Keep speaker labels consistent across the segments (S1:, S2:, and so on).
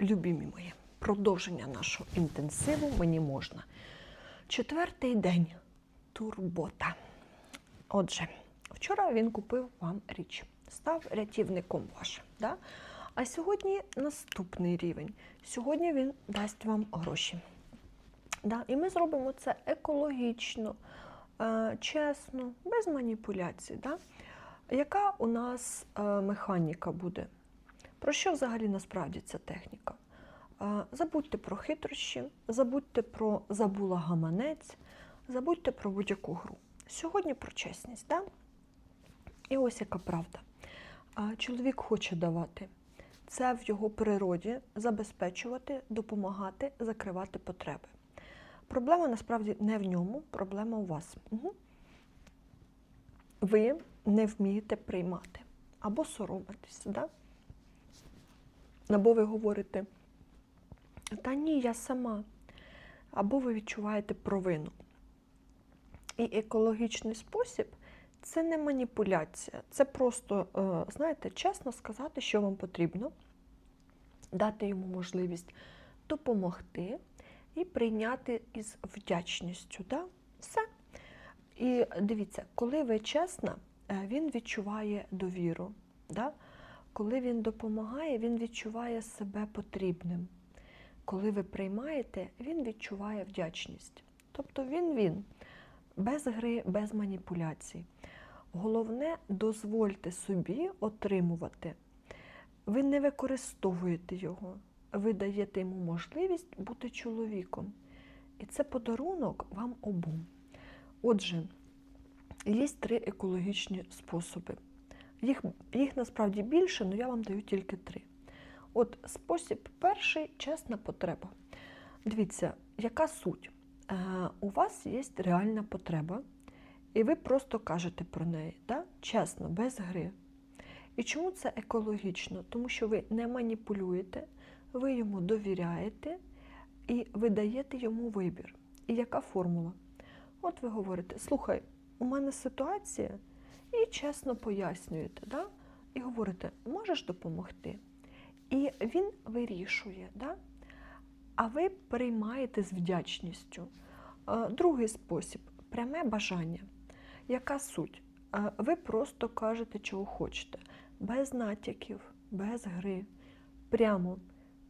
S1: любімі мої, продовження нашого інтенсиву мені можна. Четвертий день турбота. Отже, вчора він купив вам річ, став рятівником вашим. Да? А сьогодні наступний рівень. Сьогодні він дасть вам гроші. Да? І ми зробимо це екологічно, е, чесно, без маніпуляцій. Да? Яка у нас е, механіка буде? Про що взагалі насправді ця техніка? Забудьте про хитрощі, забудьте про забула гаманець, забудьте про будь-яку гру. Сьогодні про чесність. Да? І ось яка правда. Чоловік хоче давати. Це в його природі забезпечувати, допомагати, закривати потреби. Проблема насправді не в ньому, проблема у вас. Угу. Ви не вмієте приймати або соромитись. Да? Або ви говорите, та ні, я сама. Або ви відчуваєте провину. І екологічний спосіб це не маніпуляція, це просто, е, знаєте, чесно сказати, що вам потрібно, дати йому можливість допомогти і прийняти із вдячністю. Да? Все. І дивіться, коли ви чесна, е, він відчуває довіру. Да? Коли він допомагає, він відчуває себе потрібним. Коли ви приймаєте, він відчуває вдячність. Тобто він він без гри, без маніпуляцій. Головне, дозвольте собі отримувати. Ви не використовуєте його, ви даєте йому можливість бути чоловіком. І це подарунок вам обом. Отже, є три екологічні способи. Їх, їх насправді більше, але я вам даю тільки три. От спосіб перший чесна потреба. Дивіться, яка суть? Е, у вас є реальна потреба, і ви просто кажете про неї, да? чесно, без гри. І чому це екологічно? Тому що ви не маніпулюєте, ви йому довіряєте і ви даєте йому вибір. І яка формула? От ви говорите: слухай, у мене ситуація, і чесно пояснюєте, да? і говорите, можеш допомогти? І він вирішує, да? а ви приймаєте з вдячністю. Е, Другий спосіб пряме бажання. Яка суть? Е, Ви просто кажете, чого хочете, без натяків, без гри. Прямо.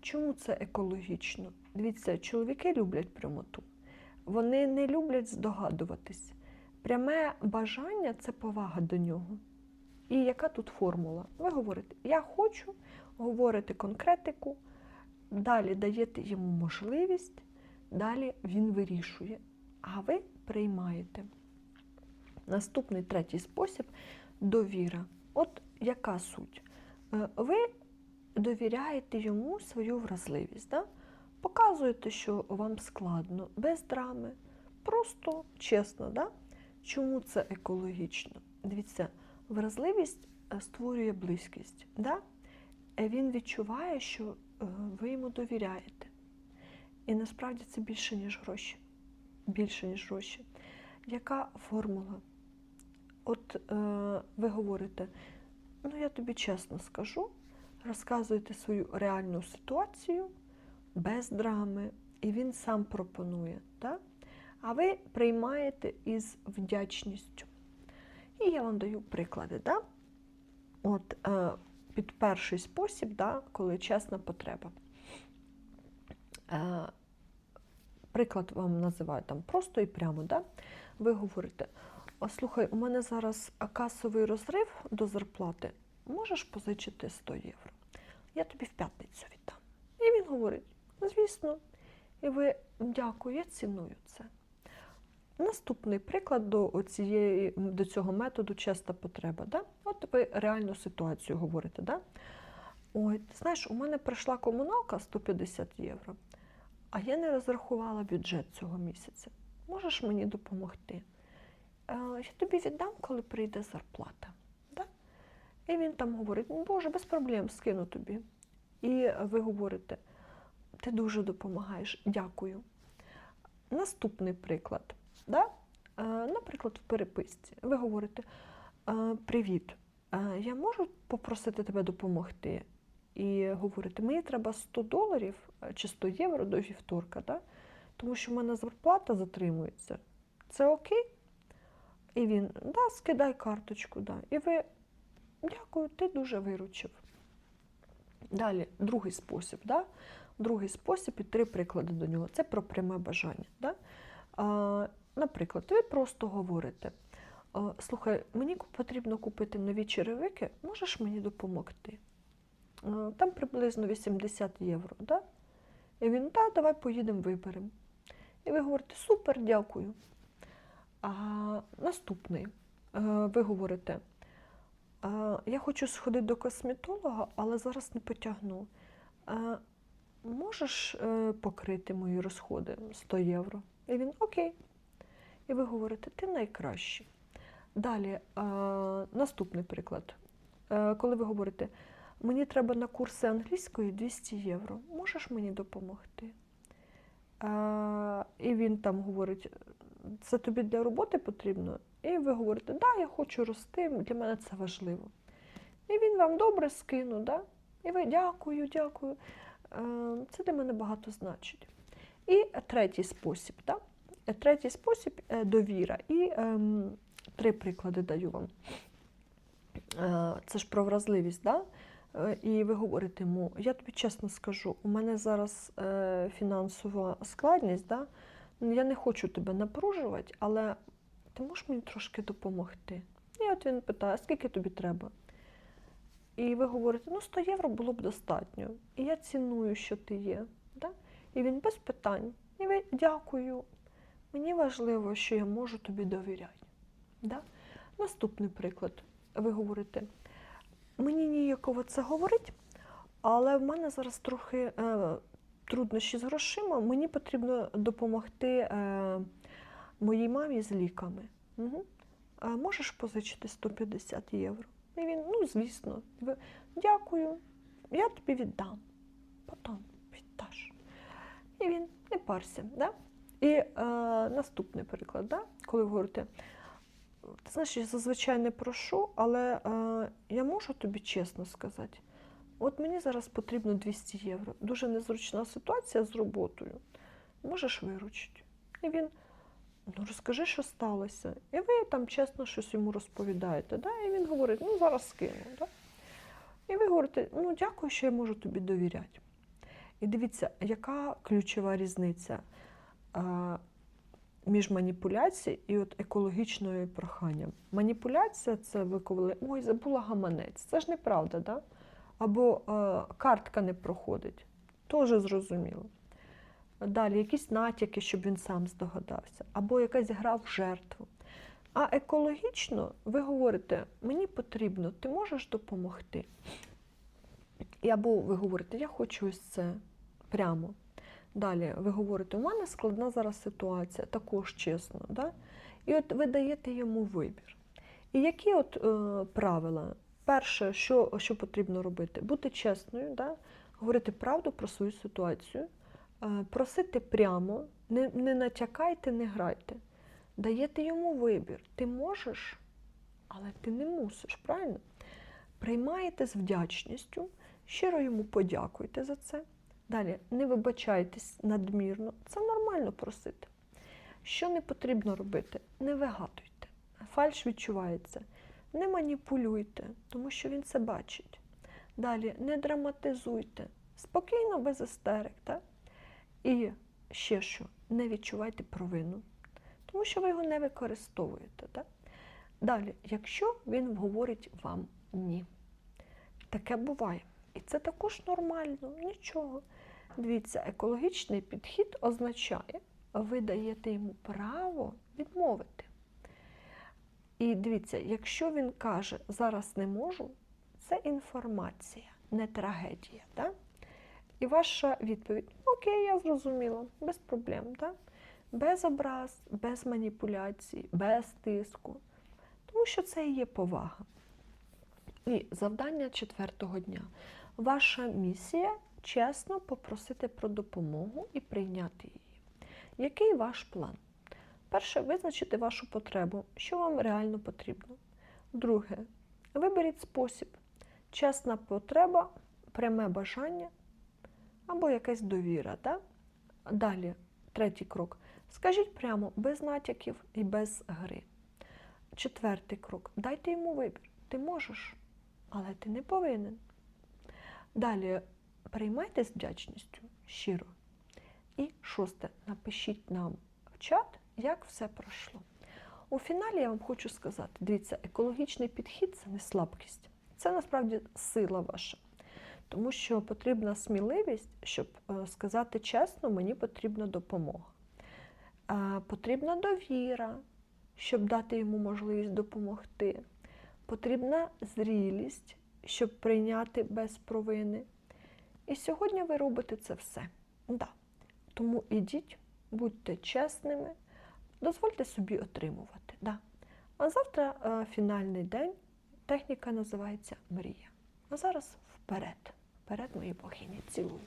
S1: Чому це екологічно? Дивіться, чоловіки люблять прямоту. Вони не люблять здогадуватись. Пряме бажання це повага до нього. І яка тут формула? Ви говорите, я хочу, говорите конкретику, далі даєте йому можливість, далі він вирішує, а ви приймаєте. Наступний третій спосіб довіра. От яка суть? Е, Ви довіряєте йому свою вразливість. Да? Показуєте, що вам складно, без драми, просто чесно. Да? Чому це екологічно? Дивіться, вразливість е, створює близькість. Да? Е, Він відчуває, що е, ви йому довіряєте. І насправді це більше, ніж гроші. Більше, ніж гроші. Яка формула? От е, ви говорите, ну я тобі чесно скажу, розказуєте свою реальну ситуацію без драми, і він сам пропонує. Так? А ви приймаєте із вдячністю. І я вам даю приклади. Да? От е, під перший спосіб, да, коли чесна потреба. Е, приклад вам називаю там просто і прямо. Да? Ви говорите: слухай, у мене зараз касовий розрив до зарплати. Можеш позичити 100 євро? Я тобі в п'ятницю віддам. І він говорить: звісно, і ви дякую, я ціную це. Наступний приклад до, цієї, до цього методу чесна потреба. Да? От ви реальну ситуацію говорите. Да? Ой, знаєш, у мене прийшла комуналка 150 євро, а я не розрахувала бюджет цього місяця. Можеш мені допомогти? Е, я тобі віддам, коли прийде зарплата. Да? І він там говорить: «Ну, Боже, без проблем скину тобі. І ви говорите, ти дуже допомагаєш, дякую. Наступний приклад. Да? Наприклад, в переписці. Ви говорите: «Е, Привіт, я можу попросити тебе допомогти? і говорите, мені треба 100 доларів чи 100 євро до вівторка, да? тому що в мене зарплата затримується. Це окей? І він, да, скидай карточку, да. І ви, дякую, ти дуже виручив. Далі, другий спосіб. Да? Другий спосіб і три приклади до нього. Це про пряме бажання. Да? Наприклад, ви просто говорите: слухай, мені потрібно купити нові черевики, можеш мені допомогти? Там приблизно 80 євро. Да? І він, так, давай поїдемо виберемо. І ви говорите, супер, дякую. А наступний, Е, ви говорите, я хочу сходити до косметолога, але зараз не потягну. Можеш е, покрити мої розходи 100 євро? І він окей. І ви говорите, ти найкращий. Далі, а, наступний приклад. Е, Коли ви говорите, мені треба на курси англійської 200 євро, можеш мені допомогти? А, і він там говорить, це тобі для роботи потрібно? І ви говорите, да, я хочу рости, для мене це важливо. І він вам добре скинув, да? і ви дякую, дякую. Е, Це для мене багато значить. І третій спосіб, да? Е, третій спосіб е, довіра. І ем, три приклади даю вам. Е, Це ж про вразливість, да? І ви говорите йому, я тобі чесно скажу, у мене зараз фінансова складність, да? Ну, я не хочу тебе напружувати, але ти можеш мені трошки допомогти? І от він питає, скільки тобі треба? І ви говорите, ну 100 євро було б достатньо. І я ціную, що ти є. Да? І він без питань. І ви дякую. Мені важливо, що я можу тобі довіряти. Да? Наступний приклад. Ви говорите, мені ніяково це говорить, але в мене зараз трохи е, труднощі з грошима. Мені потрібно допомогти е, моїй мамі з ліками. Угу. А можеш позичити 150 євро? І він, ну, звісно, дякую, я тобі віддам. Потім віддаш. І він не парся. Да? І е, наступний приклад, да? коли ви говорите, ти знаєш, я зазвичай не прошу, але е, я можу тобі чесно сказати, от мені зараз потрібно 200 євро. Дуже незручна ситуація з роботою. Можеш виручити? І він, ну розкажи, що сталося. І ви там чесно щось йому розповідаєте. Да? І він говорить, ну зараз скину. Да? І ви говорите, ну дякую, що я можу тобі довіряти. І дивіться, яка ключова різниця між маніпуляцією і от екологічною проханням. Маніпуляція це ви коли ой, забула гаманець. Це ж неправда, да? або е, картка не проходить. Теж зрозуміло. Далі якісь натяки, щоб він сам здогадався, або якась гра в жертву. А екологічно ви говорите, мені потрібно, ти можеш допомогти? І або ви говорите, я хочу ось це прямо. Далі ви говорите, у мене складна зараз ситуація, також чесно. Да? І от ви даєте йому вибір. І які от е, правила? Перше, що, що потрібно робити? Бути чесною, да? говорити правду про свою ситуацію, е, просити прямо, не, не натякайте, не грайте. Даєте йому вибір. Ти можеш, але ти не мусиш, правильно? Приймаєте з вдячністю, щиро йому подякуйте за це. Далі не вибачайтесь надмірно, це нормально просити. Що не потрібно робити? Не вигадуйте. Фальш відчувається. Не маніпулюйте, тому що він це бачить. Далі не драматизуйте. Спокійно, без істерик. Так? І ще що, не відчувайте провину, тому що ви його не використовуєте. Так? Далі, якщо він говорить вам ні, таке буває. І це також нормально, нічого. Дивіться, екологічний підхід означає, ви даєте йому право відмовити. І дивіться, якщо він каже, зараз не можу, це інформація, не трагедія. Да? І ваша відповідь: Окей, я зрозуміла, без проблем. Да? Без образ, без маніпуляцій, без тиску. Тому що це і є повага. І завдання четвертого дня. Ваша місія чесно попросити про допомогу і прийняти її. Який ваш план? Перше, визначити вашу потребу, що вам реально потрібно. Друге, виберіть спосіб. Чесна потреба пряме бажання або якась довіра. Да? Далі, третій крок. Скажіть прямо, без натяків і без гри. Четвертий крок. Дайте йому вибір. Ти можеш, але ти не повинен. Далі приймайте з вдячністю щиро. І шосте, напишіть нам в чат, як все пройшло. У фіналі я вам хочу сказати: дивіться, екологічний підхід це не слабкість, це насправді сила ваша. Тому що потрібна сміливість, щоб е, сказати чесно, мені потрібна допомога. Е, Потрібна довіра, щоб дати йому можливість допомогти. Потрібна зрілість, щоб прийняти без провини. І сьогодні ви робите це все. Да. Тому ідіть, будьте чесними, дозвольте собі отримувати. Да. А завтра е, фінальний день. Техніка називається мрія. А зараз вперед. Вперед, мої богині. Цілую.